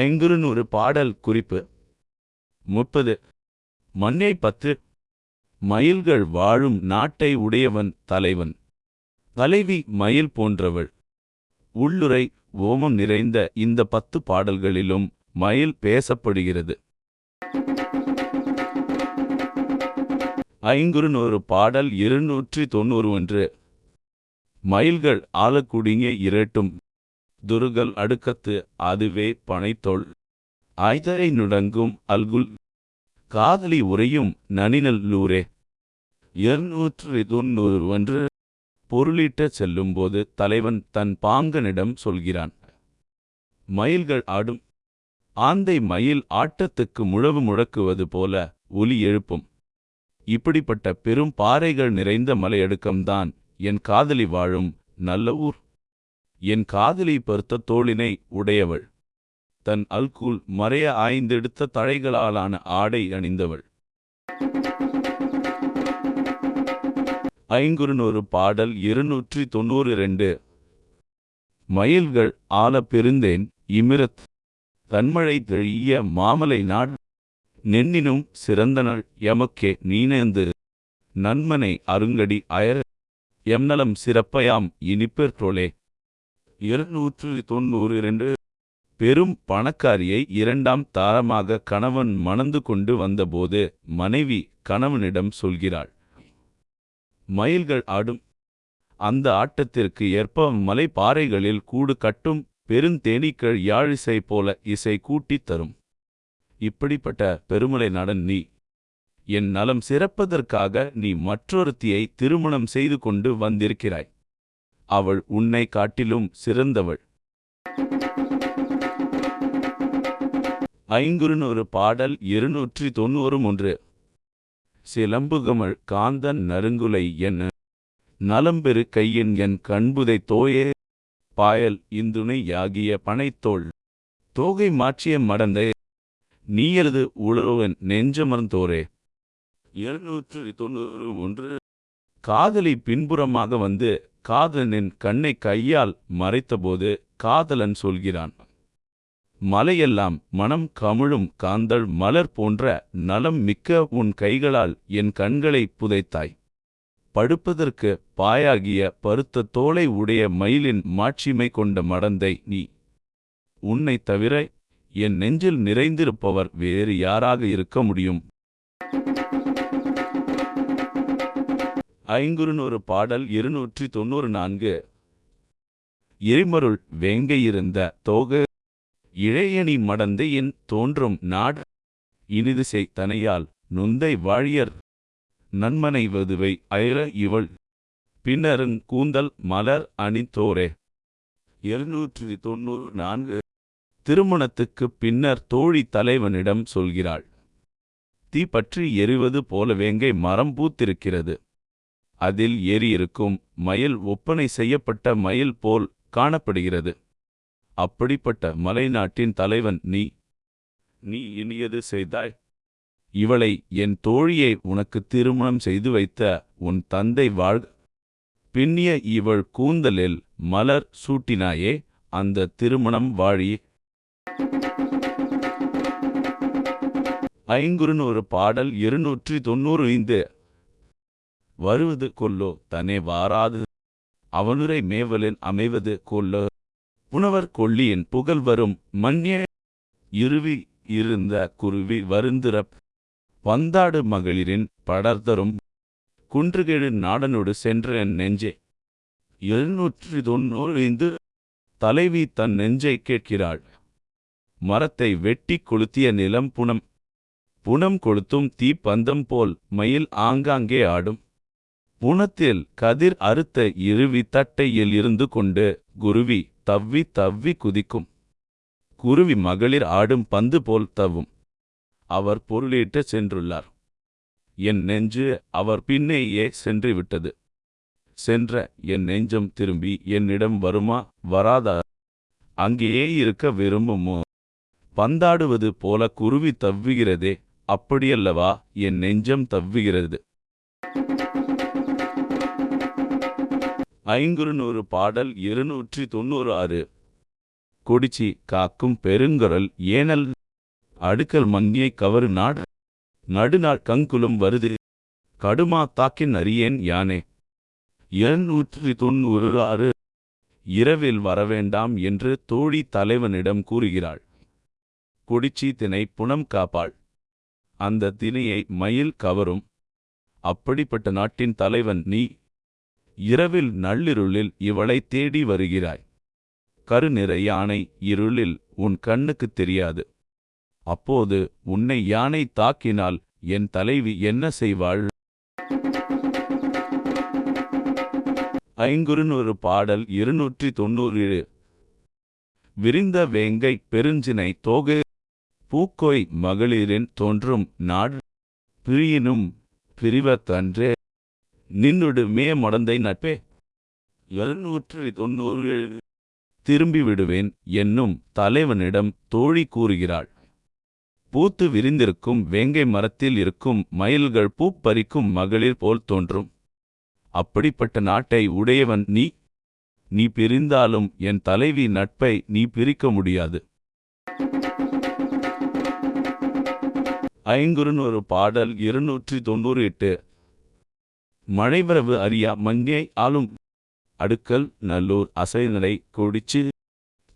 ஐங்குறுநூறு பாடல் குறிப்பு. முப்பது. மண்ணை பத்து. மயில்கள் வாழும் நாட்டை உடையவன் தலைவன். தலைவி மயில் போன்றவள். உள்ளுரை ஓமம் நிறைந்த இந்த பத்து பாடல்களிலும் மயில் பேசப்படுகிறது. ஐங்குறுநூறு பாடல் இருநூற்றி தொண்ணூறு ஒன்று. மயில்கள் ஆலக்குடிங்கே இரட்டும். துருகல் அடுக்கத்து அதுவே பனைத்தொள் ஆய்தரை நுடங்கும் அல்குல். காதலி உரையும் நனிநல்லூரே இருநூற்று தொண்ணூறு ஒன்று. பொருளீட்ட செல்லும்போது தலைவன் தன் பாங்கனிடம் சொல்கிறான். மயில்கள் ஆடும். ஆந்தை மயில் ஆட்டத்துக்கு முழவு முழக்குவது போல ஒலி எழுப்பும். இப்படிப்பட்ட பெரும் பாறைகள் நிறைந்த மலையடுக்கம்தான் என் காதலி வாழும் நல்ல ஊர். என் காதலி பருத்த தோளினை உடையவள். தன் அல்கூல் மறைய ஆய்ந்தெடுத்த தழைகளாலான ஆடை அணிந்தவள். ஐங்குறுநூறு பாடல் இருநூற்றி தொண்ணூறு ரெண்டு. மயில்கள் ஆல பெருந்தேன் இமிரத். தன்மழை தெழிய மாமலை நாட் நென்னினும் சிறந்தனள் எமக்கே நீனேந்து. நன்மனை அருங்கடி அயர். எம்நலம் சிறப்பயாம் இனிப்பெற்றோளே இருநூற்று தொண்ணூறு இரண்டு பெரும் பணக்காரியை இரண்டாம் தாரமாக கணவன் மணந்து கொண்டு வந்தபோது மனைவி கணவனிடம் சொல்கிறாள் மயில்கள் ஆடும். அந்த ஆட்டத்திற்கு ஏற்ப மலை பாறைகளில் கூடு கட்டும் பெருந்தேனீக்கள் யாழிசை போல இசை கூட்டித் தரும். இப்படிப்பட்ட பெருமலை நடன் நீ. என் நலம் சிறப்பதற்காக நீ மற்றொருத்தியை திருமணம் செய்து கொண்டு வந்திருக்கிறாய். அவள் உன்னை காட்டிலும் சிறந்தவள். ஐங்குறுநூறு பாடல் இருநூற்றி தொண்ணூறு ஒன்று சிலம்புகமள் காந்தன் நறுங்குலை என்ன நலம்பெரு கையின் என் கண்புதை தோயே. பாயல் இந்துணை யாகிய பனைத்தோள். தோகை மாற்றிய மடந்தே. நீயலது உழவன் நெஞ்சமர்ந்தோரே. இருநூற்று தொண்ணூறு ஒன்று காதலி பின்புறமாக வந்து காதலனின் கண்ணை கையால் மறைத்தபோது காதலன் சொல்கிறான் மலையெல்லாம் மனம் கமிழும் காந்தள் மலர் போன்ற நலம் மிக்க உன் கைகளால் என் கண்களை புதைத்தாய். படுப்பதற்கு பாயாகிய பருத்த தோலை உடைய மயிலின் மாட்சிமை கொண்ட மடந்தை நீ. உன்னைத் தவிர என் நெஞ்சில் நிறைந்திருப்பவர் வேறு யாராக இருக்க முடியும்? ஐங்குறுநூறு பாடல் இருநூற்றி தொண்ணூறு நான்கு எரிமருள் வேங்கையிருந்த தோக இழையணி மடந்தையின் தோன்றும் நாட் இனிது தனையால் நுந்தை வாழியர் நன்மனை வதுவை அயர இவள் பின்னருங் கூந்தல் மலர் அணித்தோரே இருநூற்றி தொண்ணூறு நான்கு திருமணத்துக்குப் பின்னர் தோழி தலைவனிடம் சொல்கிறாள் தீ பற்றி எரிவது போல வேங்கை மரம் பூத்திருக்கிறது. அதில் ஏறியிருக்கும் மயில் ஒப்பனை செய்யப்பட்ட மயில் போல் காணப்படுகிறது. அப்படிப்பட்ட மலைநாட்டின் தலைவன் நீ. நீ இனியது செய்தாய். இவளை என் தோழியை உனக்கு திருமணம் செய்து வைத்த உன் தந்தை வாழ் பின்னிய இவள் கூந்தலில் மலர் சூட்டினாயே அந்த திருமணம் வாழி. ஐங்குறுநூறு பாடல் இருநூற்றி தொண்ணூறு ஐந்து. வருவது கொல்லோ தனே வாராது. அவனுரை மேவலின் அமைவது கொல்லோ. புனவர் கொள்ளியின் புகழ் வரும் மன்ய இருவி இருந்த குருவி வருந்திரப் வந்தாடு மகளிரின் படர்தரும் குன்றுகெழு நாடனோடு சென்ற என் நெஞ்சே. எழுநூற்றி தொண்ணூறு ஐந்து தலைவி தன் நெஞ்சை கேட்கிறாள். மரத்தை வெட்டிக் கொளுத்திய நிலம் புனம் புனம் கொளுத்தும் தீ பந்தம் போல் மயில் ஆங்காங்கே ஆடும். புனத்தில் கதிர் அறுத்த இருவி தட்டையில் இருந்து கொண்டு குருவி தவ்வி தவ்வி குதிக்கும். குருவி மகளிர் ஆடும் பந்து போல் தவ்வும். அவர் பொருளீட்டச் சென்றுள்ளார். என் நெஞ்சு அவர் பின்னேயே சென்று விட்டது சென்ற என் நெஞ்சம் திரும்பி என்னிடம் வருமா? வராதா? அங்கேயே இருக்க விரும்புமோ? பந்தாடுவது போல குருவி தவ்வுகிறதே அப்படியல்லவா? என் நெஞ்சம் தவ்வுகிறது. ஐங்குறுநூறு பாடல் இருநூற்றி தொண்ணூறு ஆறு கொடிச்சி காக்கும் பெருங்குரல் ஏனல். அடுக்கல் மங்கியை கவரு நாடு. நடுநாள் கங்குலும் வருது. கடுமா தாக்கின் அறியேன் யானே. இருநூற்றி தொண்ணூறு ஆறு இரவில் வரவேண்டாம் என்று தோழி தலைவனிடம் கூறுகிறாள். கொடிச்சி தினை புனம் காப்பாள். அந்த தினையை மயில் கவரும். அப்படிப்பட்ட நாட்டின் தலைவன் நீ. இரவில் நள்ளிருளில் இவளை தேடி வருகிறாய். கருநிற யானை இருளில் உன் கண்ணுக்குத் தெரியாது. அப்போது உன்னை யானை தாக்கினால் என் தலைவி என்ன செய்வாள்? ஐங்குறுநூறு பாடல் இருநூற்றி தொண்ணூறு விரிந்த வேங்கை பெருஞ்சினை தோகு. பூக்கோய் மகளிரின் தோன்றும் நாடு பிரியினும் பிரிவத்தன்றே. நின்னுடு மே மடந்தை நட்பே. எழுநூற்றி தொண்ணூறு திரும்பி விடுவேன் என்னும் தலைவனிடம் தோழி கூறுகிறாள். பூத்து விரிந்திருக்கும் வேங்கை மரத்தில் இருக்கும் மயில்கள் பூப்பறிக்கும் மகளிர் போல் தோன்றும். அப்படிப்பட்ட நாட்டை உடையவன் நீ. நீ பிரிந்தாலும் என் தலைவி நட்பை நீ பிரிக்க முடியாது. ஐங்குறுநூறு பாடல் இருநூற்றி தொண்ணூறு எட்டு. மழைவரவு அறியா மஞ்சை ஆளும். அடுக்கல் நல்லூர் அசைநடை கொடிச்சு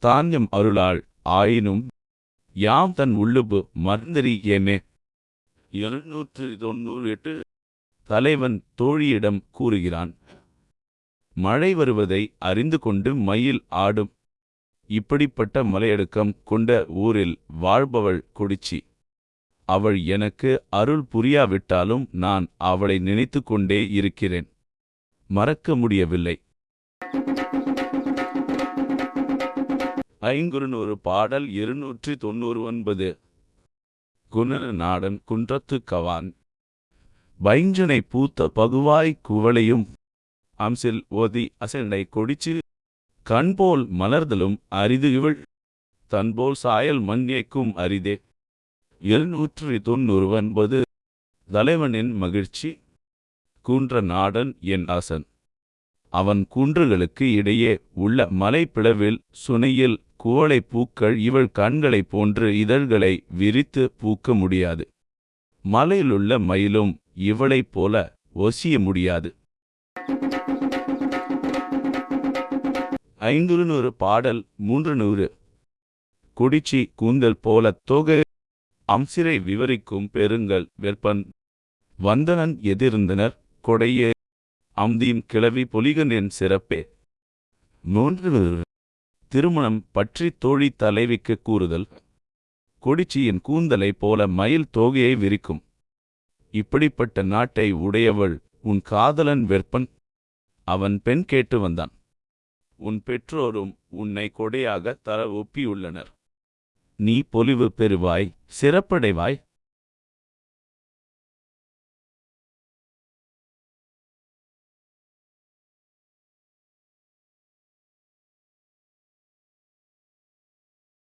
தானியம் அருளாள் ஆயினும் யாம் தன் உள்ளுபு மறந்தறி ஏமே. எழுநூற்று தொண்ணூறு எட்டு தலைவன் தோழியிடம் கூறுகிறான் மழை வருவதை அறிந்து கொண்டு மயில் ஆடும். இப்படிப்பட்ட மலையடுக்கம் கொண்ட ஊரில் வாழ்பவள் கொடிச்சி. அவள் எனக்கு அருள் புரியாவிட்டாலும் நான் அவளை நினைத்து கொண்டே இருக்கிறேன். மறக்க முடியவில்லை. ஐங்குறுநூறு பாடல் இருநூற்றி தொண்ணூறு ஒன்பது குணன நாடன் குன்றத்து கவான். பைஞ்சனை பூத்த பகுவாய் குவளையும். அம்சில் ஓதி அசனை கொடிச்சு. கண்போல் மலர்தலும் அரிது இவள். தன்போல் சாயல் மண்யைக்கும் அரிதே. எழுநூற்றி தொண்ணூறு ஒன்பது. தலைவனின் மகிழ்ச்சி. குன்ற நாடன் என் அசன் அவன் குன்றுகளுக்கு இடையே உள்ள மலைப்பிளவில் சுனையில் குவளை பூக்கள் இவள் கண்களைப் போன்று இதழ்களை விரித்து பூக்க முடியாது. மலையிலுள்ள மயிலும் இவளைப் போல ஒசிய முடியாது. ஐந்து நூறு பாடல் மூன்று நூறு. குடிச்சி கூந்தல் போல தொகை அம்சிரை விவரிக்கும் பெருங்கல் வெப்பன். வந்தனன் எதிர்ந்தனர் கொடையே. அம்தியும் கிளவி பொலிகனின் சிறப்பே. மூன்று திருமணம் பற்றி தோழி தலைவிக்கு கூறுதல். கொடிச்சியின் கூந்தலைப் போல மயில் தோகையை விரிக்கும். இப்படிப்பட்ட நாட்டை உடையவள் உன் காதலன் வெற்பன். அவன் பெண் கேட்டு வந்தான். உன் பெற்றோரும் உன்னை கொடையாக தர ஒப்பியுள்ளனர். நீ பொலிவு பெறுவாய் சிறப்படைவாய்